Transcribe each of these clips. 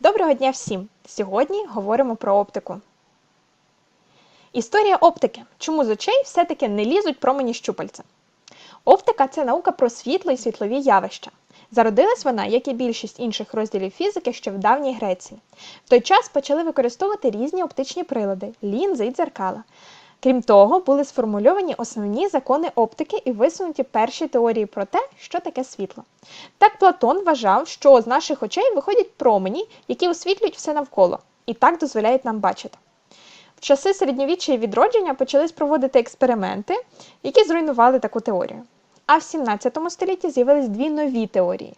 Доброго дня всім! Сьогодні говоримо про оптику. Історія оптики. Чому з очей все-таки не лізуть промені щупальця? Оптика це наука про світло і світлові явища. Зародилась вона, як і більшість інших розділів фізики, ще в давній Греції. В той час почали використовувати різні оптичні прилади, лінзи і дзеркала. Крім того, були сформульовані основні закони оптики і висунуті перші теорії про те, що таке світло. Так Платон вважав, що з наших очей виходять промені, які освітлюють все навколо, і так дозволяють нам бачити. В часи середньовіччя і відродження почались проводити експерименти, які зруйнували таку теорію. А в 17 столітті з'явились дві нові теорії.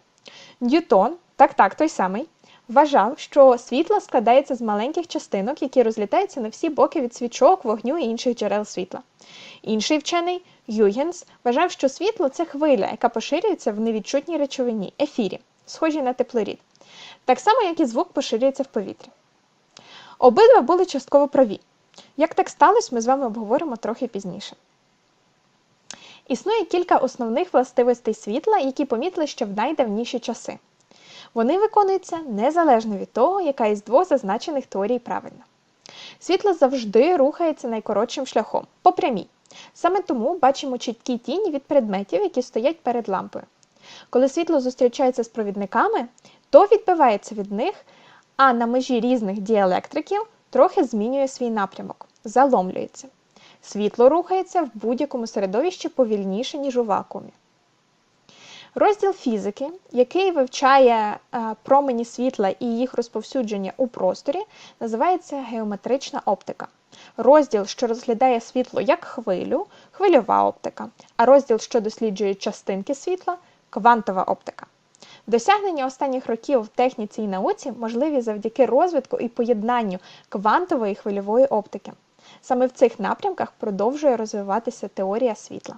Ньютон, так так, той самий, вважав, що світло складається з маленьких частинок, які розлітаються на всі боки від свічок, вогню і інших джерел світла. Інший вчений Югенс вважав, що світло це хвиля, яка поширюється в невідчутній речовині ефірі, схожій на теплорід, так само, як і звук поширюється в повітрі. Обидва були частково праві. Як так сталося, ми з вами обговоримо трохи пізніше. Існує кілька основних властивостей світла, які помітили ще в найдавніші часи. Вони виконуються незалежно від того, яка із двох зазначених теорій правильна. Світло завжди рухається найкоротшим шляхом по прямій. Саме тому бачимо чіткі тіні від предметів, які стоять перед лампою. Коли світло зустрічається з провідниками, то відбивається від них, а на межі різних діелектриків трохи змінює свій напрямок, заломлюється. Світло рухається в будь-якому середовищі повільніше, ніж у вакуумі. Розділ фізики, який вивчає е, промені світла і їх розповсюдження у просторі, називається геометрична оптика. Розділ, що розглядає світло як хвилю, хвильова оптика, а розділ, що досліджує частинки світла квантова оптика. Досягнення останніх років в техніці і науці можливі завдяки розвитку і поєднанню квантової і хвильової оптики. Саме в цих напрямках продовжує розвиватися теорія світла.